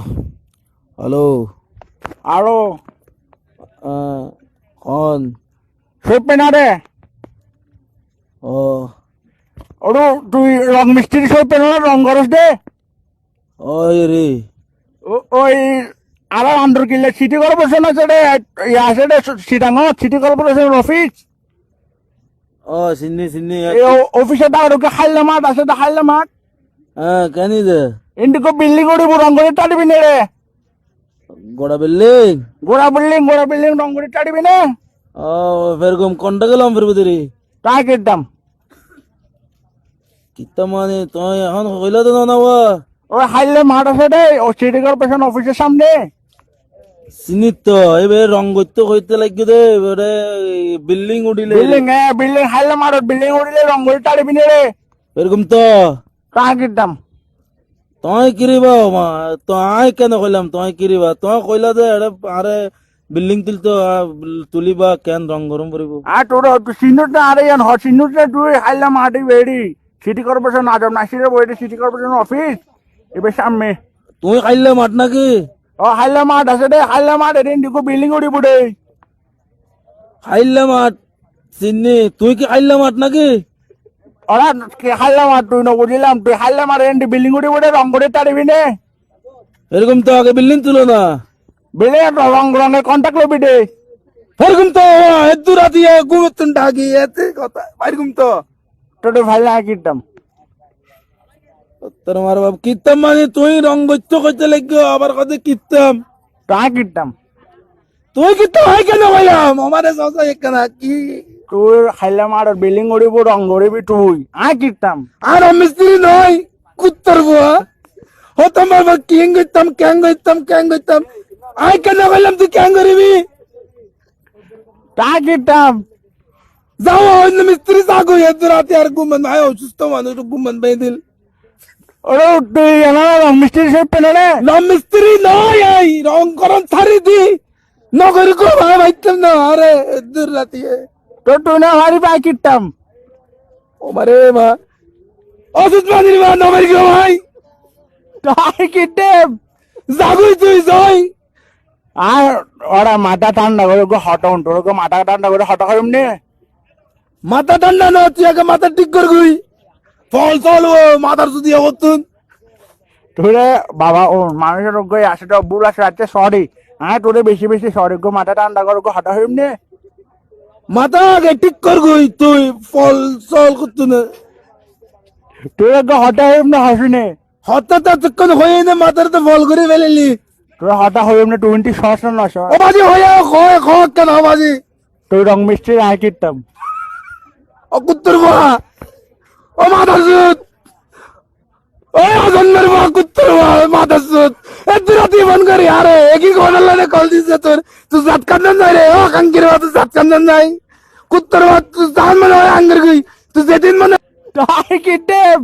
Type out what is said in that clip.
Hello. আরও। কন। সইপে না রে ও। ওরু তুই রং মিস্ত্রি সইপে না রং করস দে। ওই রে। ওই আর আন্দর কিনলে সিটি কর্পোরেশন আছে রে ইয়ে আছে রে সিটাঙ্গ সিটি কর্পোরেশন অফিস। ও এই অ- অফিসে দাঁড়োকে হাইলে মাঠ আছে দা হাইলে মাঠ হ্যাঁ কেন দে। ইন্ডিকো বিল্ডিং উড়িব রং করে টাড়িবি নে রে। গোড়া বিল্ডিং? গোড়া বিল্ডিং গোড়া বিল্ডিং রং করে টাড়িবি না। ও ফেরকম কোনটা গেলাম ফেরবো দেরি তাই এখন হইলা তো না ওই হাইলে মাঠ আছে রে ও সিটি কর্পোরেশন অফিসের সামনে। চিনি তো এবার রং করতে হইতে লাগবে দে এবারে বিল্ডিং উঠিলে বিল্ডিং হ্যাঁ বিল্ডিং হাইলে মাঠ বিল্ডিং উড়িলে রং করে টাড়িবি নে রে। এরকম তো। তাই কিনতাম তুই কিরিবা মা তুই কেন কইলাম তুই কিরিবা? তুই কইলা দে আরে আরে বিল্ডিং তুলতো তুলিবা কেন রং গরম করিব? আর তোর সিনুটা আরে ইয়ান সিনুটা তুই হাইলে মাঠে বেড়ি। সিটি কর্পোরেশন আজম নাসিরে বইটি সিটি কর্পোরেশন অফিস। এবার সামনে। তুই খাইলে মাঠ নাকি? ও হাইলে মাঠ আছে রে হাইলে মাঠ এদিন দিকো বিল্ডিং উড়িব রে খাইলে মাঠ চিনি তুই কি খাইলে মাঠ নাকি? ওরা কে হাইলে মাঠ তুই না বুঝিলাম তুই হাইলে মাঠ এদিন বিল্ডিং উড়িব রে রং করে টাড়িবি নে। এরকম তো আগে বিল্ডিং তুলো না। বিল্ডিং রং রঙের কন্ট্যাক্ট লবি রে এরকম তো এদু রাতি ঘুমতুন ডাকি এতে কথা এরকম তো। তোর ভাইলে আঁকিতাম তোর মার বাপ কিতাম মানে তুই রং গত্য করতে লাগবে আবার কথা কিতাম তো আঁকিতাম তুই কিতাম হয় কেন কইলাম আমারে সসা একখানা কি? তুই হাইলে মাঠ বিল্ডিং উড়িব রং উড়িবি তুই। আঁকিতাম আর মিস্ত্রি নয় কুত্তর বুয়া হতাম বাবা কিং গইতাম ক্যাং গইতাম ক্যাং গইতাম আই কেন কইলাম তুই ক্যাং করিবি তা আঁকিতাম যাও অন্য মিস্ত্রি যাগো এত রাতে আর ঘুমান ভাই অসুস্থ মানুষ ঘুমান বাই দিল। ওরে তুই এনা রং মিস্ত্রি সব পেলে রে না মিস্ত্রি নয় এই রং করন ছাড়ি দি নগরী কো ভাই ভাইতাম না আরে দূর রাতে তো তুই না হারিবি আঁকিতাম ও মারে মা। অসুস্থ মানুষ মা নগরী কো ভাই। তুই যাই আর ওরা মাথা ঠান্ডা করে গো হটাউন তোর গো মাথা ঠান্ডা করে হটা করিম নে। মাথা ঠান্ডা না তুই আগে মাথা ঠিক কর গুই। ফল চল ও মাথার যদি অবতুন তোরে বাবা ও মানুষের গো আসে তো বুড় আসে আছে সরি হ্যাঁ তোরে বেশি বেশি সরি গো মাথা ঠান্ডা করে গো হটা করিম নে। মাথা আগে ঠিক কর গুই তুই ফল চল করতু না তোরে গো হটা করিম না হাসি নে হঠাৎ এতক্ষণ হয়ে না মাথার তো ফল করে ফেলেলি। তোরে হটা করিম না টোয়েন্টি সস না নশ ও বাজি হয়ে খয় খয় কেন বাজি। তুই রং মিস্ত্রি আঁকিতাম ও কুত্তর বাবা ও মাথা সুত ও জন্মের বাবা কুত্তর বাবা মাথা সুত এত রাতি মন করি, আরে একই ঘটনা লাগে কল দিছে তোর। তুই জাত কান্দন নাই রে? ও কাঙ্কির বাবা, তুই জাত কান্দন নাই। কুত্তর বাবা, তুই জান মানে আঙ্গের গই তুই যেদিন মানে তো আঁকিতাম